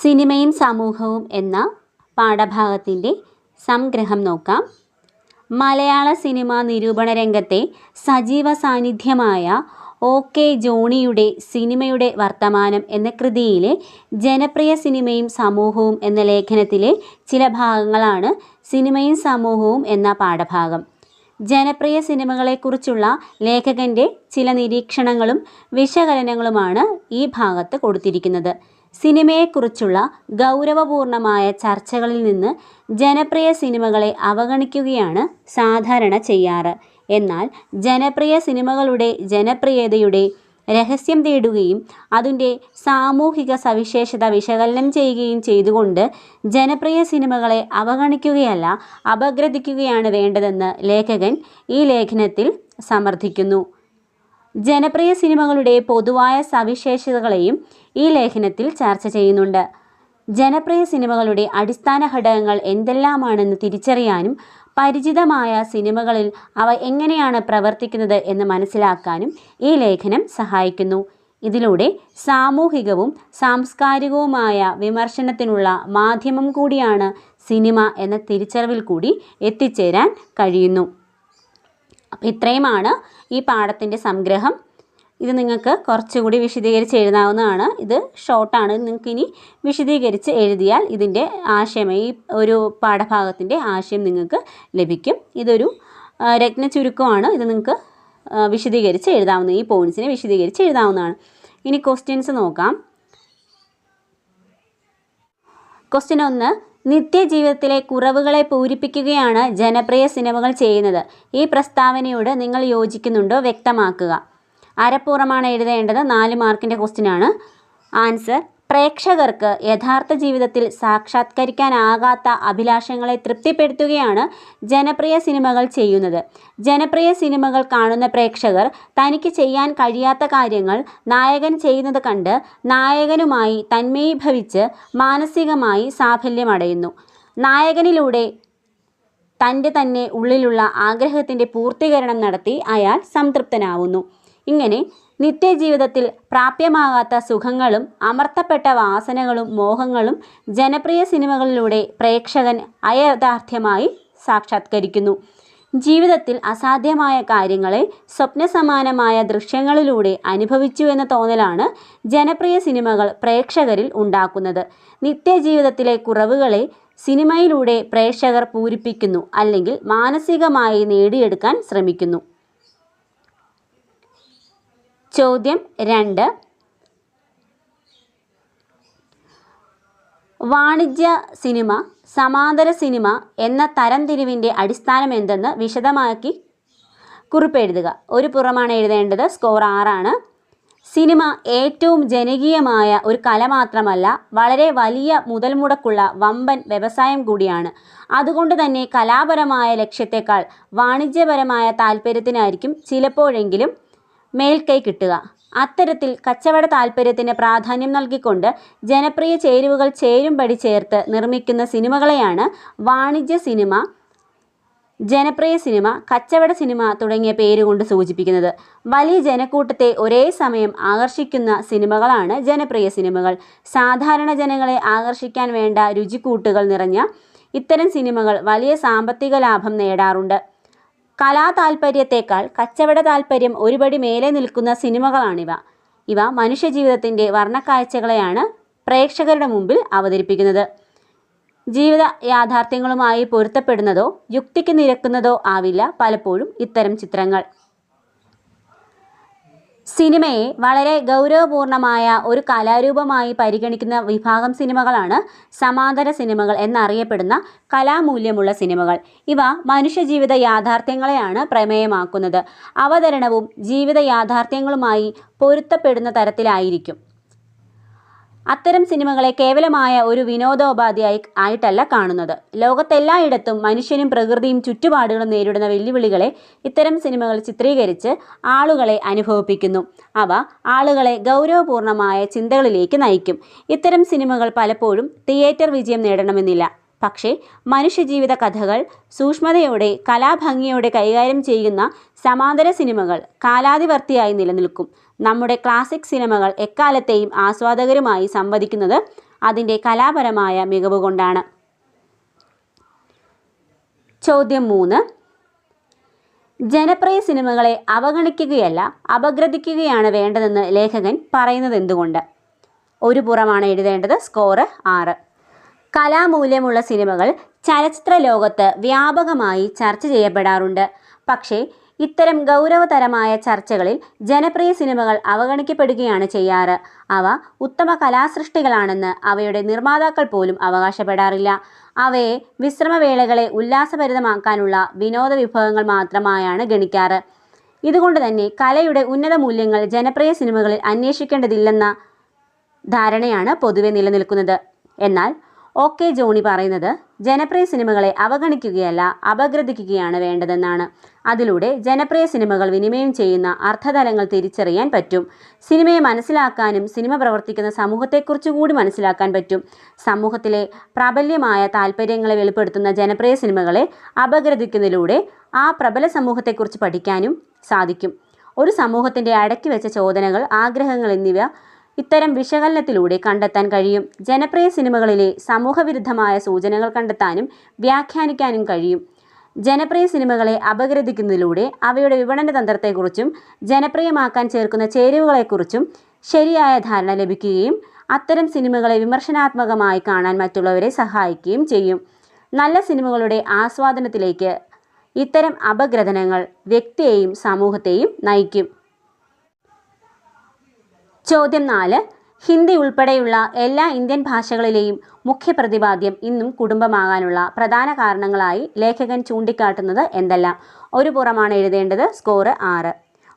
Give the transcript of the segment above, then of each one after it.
സിനിമയും സമൂഹവും എന്ന പാഠഭാഗത്തിന്റെ സംഗ്രഹം നോക്കാം. മലയാള സിനിമാ നിരൂപണ രംഗത്തെ സജീവ സാന്നിധ്യമായ ഒ കെ ജോണിയുടെ സിനിമയുടെ വർത്തമാനം എന്ന കൃതിയിലെ ജനപ്രിയ സിനിമയും സമൂഹവും എന്ന ലേഖനത്തിലെ ചില ഭാഗങ്ങളാണ് സിനിമയും സമൂഹവും എന്ന പാഠഭാഗം. ജനപ്രിയ സിനിമകളെക്കുറിച്ചുള്ള ലേഖകന്റെ ചില നിരീക്ഷണങ്ങളും വിശകലനങ്ങളുമാണ് ഈ ഭാഗത്ത് കൊടുത്തിരിക്കുന്നത്. സിനിമയെക്കുറിച്ചുള്ള ഗൗരവപൂർണമായ ചർച്ചകളിൽ നിന്ന് ജനപ്രിയ സിനിമകളെ അവഗണിക്കുകയാണ് സാധാരണ ചെയ്യാറ്. എന്നാൽ ജനപ്രിയ സിനിമകളുടെ ജനപ്രിയതയുടെ രഹസ്യം തേടുകയും അതിന്റെ സാമൂഹിക സവിശേഷത വിശകലനം ചെയ്യുകയും ചെയ്തുകൊണ്ട് ജനപ്രിയ സിനിമകളെ അവഗണിക്കുകയല്ല അപഗ്രഥിക്കുകയാണ് വേണ്ടതെന്ന് ലേഖകൻ ഈ ലേഖനത്തിൽ സമർത്ഥിക്കുന്നു. ജനപ്രിയ സിനിമകളുടെ പൊതുവായ സവിശേഷതകളെയും ഈ ലേഖനത്തിൽ ചർച്ച ചെയ്യുന്നുണ്ട്. ജനപ്രിയ സിനിമകളുടെ അടിസ്ഥാന ഘടകങ്ങൾ എന്തെല്ലാമാണെന്ന് തിരിച്ചറിയാനും പരിചിതമായ സിനിമകളിൽ അവ എങ്ങനെയാണ് പ്രവർത്തിക്കുന്നത് എന്ന് മനസ്സിലാക്കാനും ഈ ലേഖനം സഹായിക്കുന്നു. ഇതിലൂടെ സാമൂഹികവും സാംസ്കാരികവുമായ വിമർശനത്തിനുള്ള മാധ്യമം കൂടിയാണ് സിനിമ എന്ന തിരിച്ചറിവിൽ കൂടി എത്തിച്ചേരാൻ കഴിയുന്നു. അപ്പോൾ ഇത്രയുമാണ് ഈ പാഠത്തിന്റെ സംഗ്രഹം. ഇത് നിങ്ങൾക്ക് കുറച്ചുകൂടി വിശദീകരിച്ച് എഴുതാവുന്നതാണ്. ഇത് ഷോർട്ടാണ്. നിങ്ങൾക്ക് ഇനി വിശദീകരിച്ച് എഴുതിയാൽ ഇതിന്റെ ആശയം ഈ ഒരു പാഠഭാഗത്തിന്റെ ആശയം നിങ്ങൾക്ക് ലഭിക്കും. ഇതൊരു രത്ന ചുരുക്കമാണ്. ഇത് നിങ്ങൾക്ക് വിശദീകരിച്ച് എഴുതാവുന്ന ഈ പോയിൻസിനെ വിശദീകരിച്ച് എഴുതാവുന്നതാണ്. ഇനി ക്വസ്റ്റ്യൻസ് നോക്കാം. ക്വസ്റ്റ്യൻ ഒന്ന് നിത്യജീവിതത്തിലെ കുറവുകളെ പൂരിപ്പിക്കുകയാണ് ജനപ്രിയ സിനിമകൾ ചെയ്യുന്നത്. ഈ പ്രസ്താവനയോട് നിങ്ങൾ യോജിക്കുന്നുണ്ടോ വ്യക്തമാക്കുക. അരപ്പുറമാണ് എഴുതേണ്ടത്. നാല് മാർക്കിന്റെ ക്വസ്റ്റ്യനാണ് ആൻസർ പ്രേക്ഷകർക്ക് യഥാർത്ഥ ജീവിതത്തിൽ സാക്ഷാത്കരിക്കാനാകാത്ത അഭിലാഷങ്ങളെ തൃപ്തിപ്പെടുത്തുകയാണ് ജനപ്രിയ സിനിമകൾ ചെയ്യുന്നത്. ജനപ്രിയ സിനിമകൾ കാണുന്ന പ്രേക്ഷകർ തനിക്ക് ചെയ്യാൻ കഴിയാത്ത കാര്യങ്ങൾ നായകൻ ചെയ്യുന്നത് കണ്ട് നായകനുമായി തന്മയീഭവിച്ച് മാനസികമായി സാഫല്യമടയുന്നു. നായകനിലൂടെ തന്റെ തന്നെ ഉള്ളിലുള്ള ആഗ്രഹത്തിന്റെ പൂർത്തീകരണം നടത്തി അയാൾ സംതൃപ്തനാവുന്നു. ഇങ്ങനെ നിത്യജീവിതത്തിൽ പ്രാപ്യമാകാത്ത സുഖങ്ങളും അമർത്തപ്പെട്ട വാസനകളും മോഹങ്ങളും ജനപ്രിയ സിനിമകളിലൂടെ പ്രേക്ഷകൻ അയഥാർത്ഥ്യമായി സാക്ഷാത്കരിക്കുന്നു. ജീവിതത്തിൽ അസാധ്യമായ കാര്യങ്ങളെ സ്വപ്നസമാനമായ ദൃശ്യങ്ങളിലൂടെ അനുഭവിച്ചു എന്ന തോന്നലാണ് ജനപ്രിയ സിനിമകൾ പ്രേക്ഷകരിൽ ഉണ്ടാക്കുന്നത്. നിത്യജീവിതത്തിലെ കുറവുകളെ സിനിമയിലൂടെ പ്രേക്ഷകർ പൂരിപ്പിക്കുന്നു അല്ലെങ്കിൽ മാനസികമായി നേടിയെടുക്കാൻ ശ്രമിക്കുന്നു. ചോദ്യം രണ്ട്. വാണിജ്യ സിനിമ സമാന്തര സിനിമ എന്ന തരംതിരിവിന്റെ അടിസ്ഥാനം എന്തെന്ന് വിശദമാക്കി കുറിപ്പെഴുതുക ഒരു പുറമാണ് എഴുതേണ്ടത് സ്കോർ ആറാണ്. സിനിമ ഏറ്റവും ജനകീയമായ ഒരു കല മാത്രമല്ല വളരെ വലിയ മുതൽ മുടക്കുള്ള വമ്പൻ വ്യവസായം കൂടിയാണ്. അതുകൊണ്ട് തന്നെ കലാപരമായ ലക്ഷ്യത്തെക്കാൾ വാണിജ്യപരമായ താല്പര്യത്തിനായിരിക്കും ചിലപ്പോഴെങ്കിലും മേൽക്കൈ കിട്ടുക. അത്തരത്തിൽ കച്ചവട താല്പര്യത്തിന് പ്രാധാന്യം നൽകിക്കൊണ്ട് ജനപ്രിയ ചേരുവകൾ ചേരുംപടി ചേർത്ത് നിർമ്മിക്കുന്ന സിനിമകളെയാണ് വാണിജ്യ സിനിമ ജനപ്രിയ സിനിമ കച്ചവട സിനിമ തുടങ്ങിയ പേരുകൊണ്ട് സൂചിപ്പിക്കുന്നത്. വലിയ ജനക്കൂട്ടത്തെ ഒരേ സമയം ആകർഷിക്കുന്ന സിനിമകളാണ് ജനപ്രിയ സിനിമകൾ. സാധാരണ ജനങ്ങളെ ആകർഷിക്കാൻ വേണ്ട രുചിക്കൂട്ടുകൾ നിറഞ്ഞ ഇത്തരം സിനിമകൾ വലിയ സാമ്പത്തിക ലാഭം നേടാറുണ്ട്. കലാ താല്പര്യത്തേക്കാൾ കച്ചവട താല്പര്യം ഒരുപടി മേലെ നിൽക്കുന്ന സിനിമകളാണിവ. ഇവ മനുഷ്യജീവിതത്തിന്റെ വർണക്കാഴ്ചകളെയാണ് പ്രേക്ഷകരുടെ മുമ്പിൽ അവതരിപ്പിക്കുന്നത്. ജീവിത യാഥാർത്ഥ്യങ്ങളുമായി പൊരുത്തപ്പെടുന്നതോ യുക്തിക്ക് നിരക്കുന്നതോ ആവില്ല പലപ്പോഴും ഇത്തരം ചിത്രങ്ങൾ. സിനിമയെ വളരെ ഗൗരവപൂർണമായ ഒരു കലാരൂപമായി പരിഗണിക്കുന്ന വിഭാഗം സിനിമകളാണ് സമാന്തര സിനിമകൾ എന്നറിയപ്പെടുന്ന കലാമൂല്യമുള്ള സിനിമകൾ. ഇവ മനുഷ്യജീവിത യാഥാർത്ഥ്യങ്ങളെയാണ് പ്രമേയമാക്കുന്നത്. അവതരണവും ജീവിത യാഥാർത്ഥ്യങ്ങളുമായി പൊരുത്തപ്പെടുന്ന തരത്തിലായിരിക്കും. അത്തരം സിനിമകളെ കേവലമായ ഒരു വിനോദോപാധിയായി ആയിട്ടല്ല കാണുന്നത്. ലോകത്തെല്ലായിടത്തും മനുഷ്യനും പ്രകൃതിയും ചുറ്റുപാടുകളും നേരിടുന്ന വെല്ലുവിളികളെ ഇത്തരം സിനിമകൾ ചിത്രീകരിച്ച് ആളുകളെ അനുഭവിപ്പിക്കുന്നു. അവ ആളുകളെ ഗൗരവപൂർണമായ ചിന്തകളിലേക്ക് നയിക്കും. ഇത്തരം സിനിമകൾ പലപ്പോഴും തിയേറ്റർ വിജയം നേടണമെന്നില്ല. പക്ഷേ മനുഷ്യജീവിത കഥകൾ സൂക്ഷ്മതയോടെ കലാഭംഗിയോടെ കൈകാര്യം ചെയ്യുന്ന സമാന്തര സിനിമകൾ കാലാതിവർത്തിയായി നിലനിൽക്കും. നമ്മുടെ ക്ലാസിക് സിനിമകൾ എക്കാലത്തെയും ആസ്വാദകരുമായി സംവദിക്കുന്നത് അതിന്റെ കലാപരമായ മികവ് കൊണ്ടാണ്. ചോദ്യം മൂന്ന്. ജനപ്രിയ സിനിമകളെ അവഗണിക്കുകയല്ല അപഗ്രഥിക്കുകയാണ് വേണ്ടതെന്ന് ലേഖകൻ പറയുന്നത് എന്തുകൊണ്ട് ഒരു പുറമാണ് എഴുതേണ്ടത് സ്കോറ് ആറ്. കലാമൂല്യമുള്ള സിനിമകൾ ചലച്ചിത്ര ലോകത്ത് വ്യാപകമായി ചർച്ച ചെയ്യപ്പെടാറുണ്ട്. പക്ഷേ ഇത്തരം ഗൗരവതരമായ ചർച്ചകളിൽ ജനപ്രിയ സിനിമകൾ അവഗണിക്കപ്പെടുകയാണ് ചെയ്യാറ്. അവ ഉത്തമ കലാസൃഷ്ടികളാണെന്ന് അവയുടെ നിർമ്മാതാക്കൾ പോലും അവകാശപ്പെടാറില്ല. അവയെ വിശ്രമവേളകളെ ഉല്ലാസഭരിതമാക്കാനുള്ള വിനോദ വിഭവങ്ങൾ മാത്രമായാണ് ഗണിക്കാറ്. ഇതുകൊണ്ട് തന്നെ കലയുടെ ഉന്നത മൂല്യങ്ങൾ ജനപ്രിയ സിനിമകളിൽ അന്വേഷിക്കേണ്ടതില്ലെന്ന ധാരണയാണ് പൊതുവെ നിലനിൽക്കുന്നത്. എന്നാൽ ഒ കെ ജോണി പറയുന്നത് ജനപ്രിയ സിനിമകളെ അവഗണിക്കുകയല്ല അപഗ്രഥിക്കുകയാണ് വേണ്ടതെന്നാണ്. അതിലൂടെ ജനപ്രിയ സിനിമകൾ വിനിമയം ചെയ്യുന്ന അർത്ഥതലങ്ങൾ തിരിച്ചറിയാൻ പറ്റും. സിനിമയെ മനസ്സിലാക്കാനും സിനിമ പ്രവർത്തിക്കുന്ന സമൂഹത്തെക്കുറിച്ച് കൂടി മനസ്സിലാക്കാൻ പറ്റും. സമൂഹത്തിലെ പ്രാബല്യമായ താല്പര്യങ്ങളെ വെളിപ്പെടുത്തുന്ന ജനപ്രിയ സിനിമകളെ അപഗ്രഥിക്കുന്നതിലൂടെ ആ പ്രബല സമൂഹത്തെക്കുറിച്ച് പഠിക്കാനും സാധിക്കും. ഒരു സമൂഹത്തിന്റെ അടക്കി വെച്ച ചോദനകൾ ആഗ്രഹങ്ങൾ എന്നിവ ഇത്തരം വിശകലനത്തിലൂടെ കണ്ടെത്താൻ കഴിയും. ജനപ്രിയ സിനിമകളിലെ സമൂഹവിരുദ്ധമായ സൂചനകൾ കണ്ടെത്താനും വ്യാഖ്യാനിക്കാനും കഴിയും. ജനപ്രിയ സിനിമകളെ അപഗ്രഥിക്കുന്നതിലൂടെ അവയുടെ വിപണന തന്ത്രത്തെക്കുറിച്ചും ജനപ്രിയമാക്കാൻ ചേർക്കുന്ന ചേരുവകളെക്കുറിച്ചും ശരിയായ ധാരണ ലഭിക്കുകയും അത്തരം സിനിമകളെ വിമർശനാത്മകമായി കാണാൻ മറ്റുള്ളവരെ സഹായിക്കുകയും ചെയ്യും. നല്ല സിനിമകളുടെ ആസ്വാദനത്തിലേക്ക് ഇത്തരം അപഗ്രഥനങ്ങൾ വ്യക്തിയെയും സമൂഹത്തെയും നയിക്കും. ചോദ്യം നാല്. ഹിന്ദി ഉൾപ്പെടെയുള്ള എല്ലാ ഇന്ത്യൻ ഭാഷകളിലെയും മുഖ്യ പ്രതിപാദ്യം ഇന്നും കുടുംബമാകാനുള്ള പ്രധാന കാരണങ്ങളായി ലേഖകൻ ചൂണ്ടിക്കാട്ടുന്നത് എന്തെല്ലാം? ഒരു പുറമാണ് എഴുതേണ്ടത് സ്കോറ് ആറ്.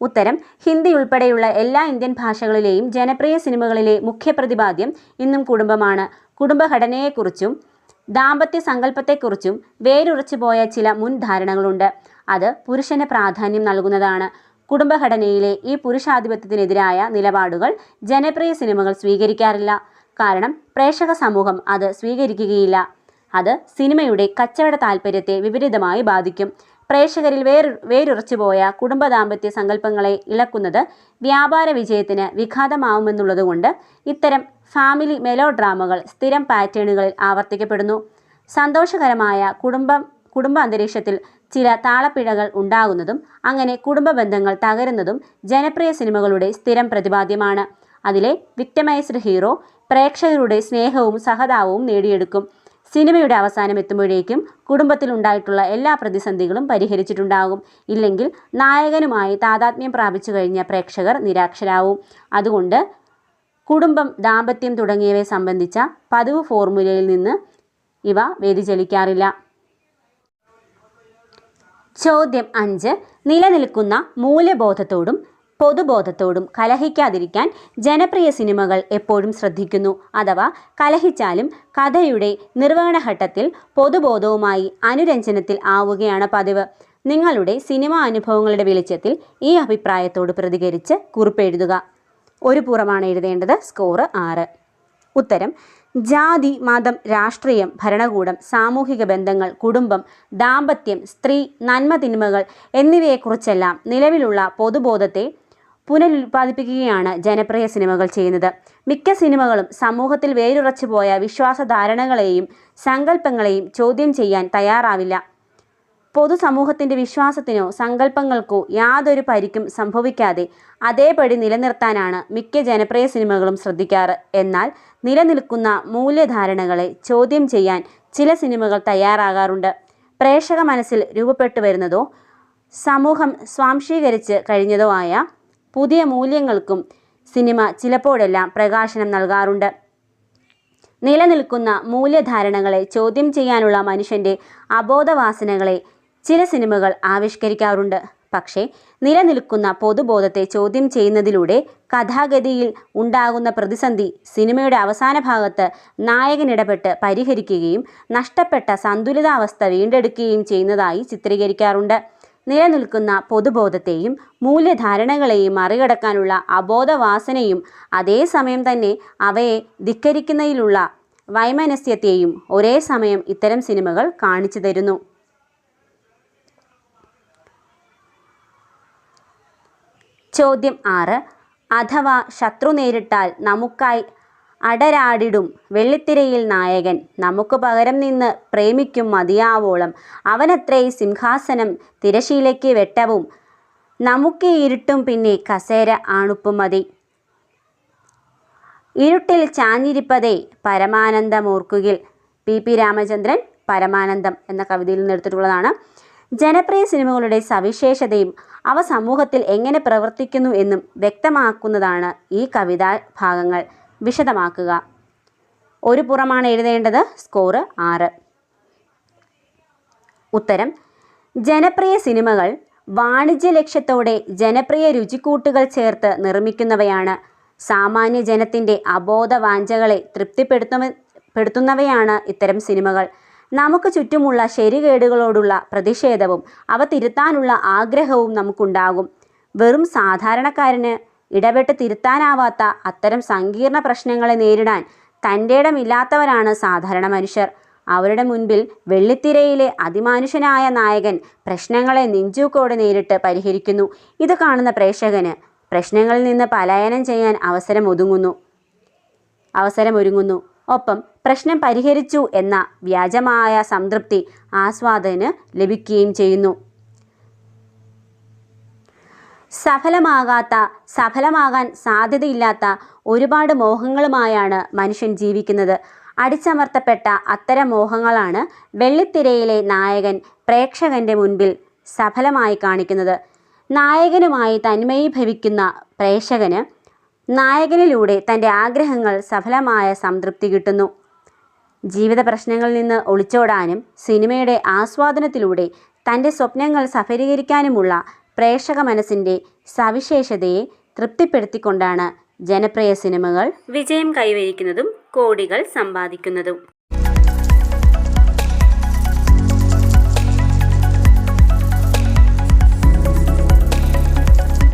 ഉത്തരം ഹിന്ദി ഉൾപ്പെടെയുള്ള എല്ലാ ഇന്ത്യൻ ഭാഷകളിലെയും ജനപ്രിയ സിനിമകളിലെ മുഖ്യ പ്രതിപാദ്യം ഇന്നും കുടുംബമാണ്. കുടുംബഘടനയെക്കുറിച്ചും ദാമ്പത്യ സങ്കല്പത്തെക്കുറിച്ചും വേരുറച്ചു പോയ ചില മുൻധാരണകളുണ്ട്. അത് പുരുഷന് പ്രാധാന്യം നൽകുന്നതാണ്. കുടുംബഘടനയിലെ ഈ പുരുഷാധിപത്യത്തിനെതിരായ നിലപാടുകൾ ജനപ്രിയ സിനിമകൾ സ്വീകരിക്കാറില്ല. കാരണം പ്രേക്ഷക സമൂഹം അത് സ്വീകരിക്കുകയില്ല. അത് സിനിമയുടെ കച്ചവട താൽപ്പര്യത്തെ വിപരീതമായി ബാധിക്കും. പ്രേക്ഷകരിൽ വേർ വേരുറച്ചുപോയ കുടുംബ ദാമ്പത്യ സങ്കല്പങ്ങളെ ഇളക്കുന്നത് വ്യാപാര വിജയത്തിന് വിഘാതമാവുമെന്നുള്ളതുകൊണ്ട് ഇത്തരം ഫാമിലി മെലോ ഡ്രാമകൾ സ്ഥിരം പാറ്റേണുകളിൽ ആവർത്തിക്കപ്പെടുന്നു. സന്തോഷകരമായ കുടുംബം കുടുംബ അന്തരീക്ഷത്തിൽ ചില താളപ്പിഴകൾ ഉണ്ടാകുന്നതും അങ്ങനെ കുടുംബ ബന്ധങ്ങൾ തകരുന്നതും ജനപ്രിയ സിനിമകളുടെ സ്ഥിരം പ്രതിപാദ്യമാണ്. അതിലെ വിക്ടമൈസ്ഡ് ഹീറോ പ്രേക്ഷകരുടെ സ്നേഹവും സഹതാപവും നേടിയെടുക്കും. സിനിമയുടെ അവസാനം എത്തുമ്പോഴേക്കും കുടുംബത്തിൽ ഉണ്ടായിട്ടുള്ള എല്ലാ പ്രതിസന്ധികളും പരിഹരിച്ചിട്ടുണ്ടാകും. ഇല്ലെങ്കിൽ നായകനുമായി താതാത്മ്യം പ്രാപിച്ചു കഴിഞ്ഞ പ്രേക്ഷകർ നിരാക്ഷരാവും അതുകൊണ്ട് കുടുംബം ദാമ്പത്യം തുടങ്ങിയവയെ സംബന്ധിച്ച പതിവ് ഫോർമുലയിൽ നിന്ന് ഇവ വ്യതിചലിക്കാറില്ല. ചോദ്യം അഞ്ച്. നിലനിൽക്കുന്ന മൂല്യബോധത്തോടും പൊതുബോധത്തോടും കലഹിക്കാതിരിക്കാൻ ജനപ്രിയ സിനിമകൾ എപ്പോഴും ശ്രദ്ധിക്കുന്നു. അഥവാ കലഹിച്ചാലും കഥയുടെ നിർവഹണഘട്ടത്തിൽ പൊതുബോധവുമായി അനുരഞ്ജനത്തിൽ ആവുകയാണ് പതിവ്. നിങ്ങളുടെ സിനിമാ അനുഭവങ്ങളുടെ വെളിച്ചത്തിൽ ഈ അഭിപ്രായത്തോട് പ്രതികരിച്ച് കുറിപ്പെഴുതുക. ഒരു പുറമാണ് എഴുതേണ്ടത്. സ്കോറ് ആറ്. ഉത്തരം ജാതി മതം രാഷ്ട്രീയം ഭരണകൂടം സാമൂഹിക ബന്ധങ്ങൾ കുടുംബം ദാമ്പത്യം സ്ത്രീ നന്മ തിന്മകൾ എന്നിവയെക്കുറിച്ചെല്ലാം നിലവിലുള്ള പൊതുബോധത്തെ പുനരുൽപ്പാദിപ്പിക്കുകയാണ് ജനപ്രിയ സിനിമകൾ ചെയ്യുന്നത്. മിക്ക സിനിമകളും സമൂഹത്തിൽ വേരുറച്ചുപോയ വിശ്വാസ വിശ്വാസധാരണകളെയും സങ്കല്പങ്ങളെയും ചോദ്യം ചെയ്യാൻ തയ്യാറാവില്ല. പൊതുസമൂഹത്തിന്റെ വിശ്വാസത്തിനോ സങ്കല്പങ്ങൾക്കോ യാതൊരു പരിക്കും സംഭവിക്കാതെ അതേപടി നിലനിർത്താനാണ് മിക്ക ജനപ്രിയ സിനിമകളും ശ്രദ്ധിക്കാറ്. എന്നാൽ നിലനിൽക്കുന്ന മൂല്യധാരണകളെ ചോദ്യം ചെയ്യാൻ ചില സിനിമകൾ തയ്യാറാകാറുണ്ട്. പ്രേക്ഷക മനസ്സിൽ രൂപപ്പെട്ടു വരുന്നതോ സമൂഹം സ്വാംശീകരിച്ച് കഴിഞ്ഞതോ ആയ പുതിയ മൂല്യങ്ങൾക്കും സിനിമ ചിലപ്പോഴെല്ലാം പ്രകാശനം നൽകാറുണ്ട്. നിലനിൽക്കുന്ന മൂല്യധാരണകളെ ചോദ്യം ചെയ്യാനുള്ള മനുഷ്യന്റെ അബോധവാസനകളെ ചില സിനിമകൾ ആവിഷ്കരിക്കാറുണ്ട്. പക്ഷേ നിലനിൽക്കുന്ന പൊതുബോധത്തെ ചോദ്യം ചെയ്യുന്നതിലൂടെ കഥാഗതിയിൽ ഉണ്ടാകുന്ന പ്രതിസന്ധി സിനിമയുടെ അവസാന ഭാഗത്ത് നായകനിടപെട്ട് പരിഹരിക്കുകയും നഷ്ടപ്പെട്ട സന്തുലിതാവസ്ഥ വീണ്ടെടുക്കുകയും ചെയ്യുന്നതായി ചിത്രീകരിക്കാറുണ്ട്. നിലനിൽക്കുന്ന പൊതുബോധത്തെയും മൂല്യധാരണകളെയും മറികടക്കാനുള്ള അബോധവാസനയും അതേസമയം തന്നെ അവയെ ധിക്കരിക്കുന്നതിലുള്ള വൈമനസ്യത്തെയും ഒരേ സമയം ഇത്തരം സിനിമകൾ കാണിച്ചു തരുന്നു. ചോദ്യം ആറ്. അഥവാ ശത്രു നേരിട്ടാൽ നമുക്കായി അടരാടിടും വെള്ളിത്തിരയിൽ നായകൻ. നമുക്ക് പകരം നിന്ന് പ്രേമിക്കും മതിയാവോളം. അവനത്രേ സിംഹാസനം തിരശീലയ്ക്ക് വെട്ടവും നമുക്ക് ഇരുട്ടും പിന്നെ കസേര ആണുപ്പും മതി. ഇരുട്ടിൽ ചാഞ്ഞിരിപ്പതേ പരമാനന്ദമോർക്കുകിൽ. പി. പി. രാമചന്ദ്രൻ പരമാനന്ദം എന്ന കവിതയിൽ നിന്ന് എടുത്തിട്ടുള്ളതാണ് ജനപ്രിയ സിനിമകളുടെ സവിശേഷതയും അവ സമൂഹത്തിൽ എങ്ങനെ പ്രവർത്തിക്കുന്നു എന്നും വ്യക്തമാക്കുന്നതാണ് ഈ കവിതാ ഭാഗങ്ങൾ. വിശദമാക്കുക. ഒരു പുറമാണ് എഴുതേണ്ടത്. സ്കോറ് ആറ്. ഉത്തരം. ജനപ്രിയ സിനിമകൾ വാണിജ്യ ലക്ഷ്യത്തോടെ ജനപ്രിയ രുചിക്കൂട്ടുകൾ ചേർത്ത് നിർമ്മിക്കുന്നവയാണ്. സാമാന്യ ജനത്തിന്റെ അബോധ വാഞ്ചകളെ തൃപ്തിപ്പെടുത്തുന്ന പെടുത്തുന്നവയാണ് ഇത്തരം സിനിമകൾ. നമുക്ക് ചുറ്റുമുള്ള ശരികേടുകളോടുള്ള പ്രതിഷേധവും അവ തിരുത്താനുള്ള ആഗ്രഹവും നമുക്കുണ്ടാകും. വെറും സാധാരണക്കാരന് ഇടപെട്ട് തിരുത്താനാവാത്ത അത്തരം സങ്കീർണ പ്രശ്നങ്ങളെ നേരിടാൻ തന്റെ ഇടമില്ലാത്തവരാണ് സാധാരണ മനുഷ്യർ. അവരുടെ മുൻപിൽ വെള്ളിത്തിരയിലെ അതിമാനുഷനായ നായകൻ പ്രശ്നങ്ങളെ നെഞ്ചൂക്കോടെ നേരിട്ട് പരിഹരിക്കുന്നു. ഇത് കാണുന്ന പ്രേക്ഷകന് പ്രശ്നങ്ങളിൽ നിന്ന് പലായനം ചെയ്യാൻ അവസരം ഒതുങ്ങുന്നു അവസരമൊരുങ്ങുന്നു. ഒപ്പം പ്രശ്നം പരിഹരിച്ചു എന്ന വ്യാജമായ സംതൃപ്തി ആസ്വാദന് ലഭിക്കുകയും ചെയ്യുന്നു. സഫലമാകാത്ത സഫലമാകാൻ സാധ്യതയില്ലാത്ത ഒരുപാട് മോഹങ്ങളുമായാണ് മനുഷ്യൻ ജീവിക്കുന്നത്. അടിച്ചമർത്തപ്പെട്ട അത്തരം മോഹങ്ങളാണ് വെള്ളിത്തിരയിലെ നായകൻ പ്രേക്ഷകന്റെ മുൻപിൽ സഫലമായി കാണിക്കുന്നത്. നായകനുമായി തന്മയീഭവിക്കുന്ന പ്രേക്ഷകന് നായകനിലൂടെ തന്റെ ആഗ്രഹങ്ങൾ സഫലമായ സംതൃപ്തി കിട്ടുന്നു. ജീവിത പ്രശ്നങ്ങളിൽ നിന്ന് ഒളിച്ചോടാനും സിനിമയുടെ ആസ്വാദനത്തിലൂടെ തന്റെ സ്വപ്നങ്ങൾ സഫലീകരിക്കാനുമുള്ള പ്രേക്ഷക മനസ്സിന്റെ സവിശേഷതയെ തൃപ്തിപ്പെടുത്തിക്കൊണ്ടാണ് ജനപ്രിയ സിനിമകൾ വിജയം കൈവരിക്കുന്നതും കോടികൾ സമ്പാദിക്കുന്നതും.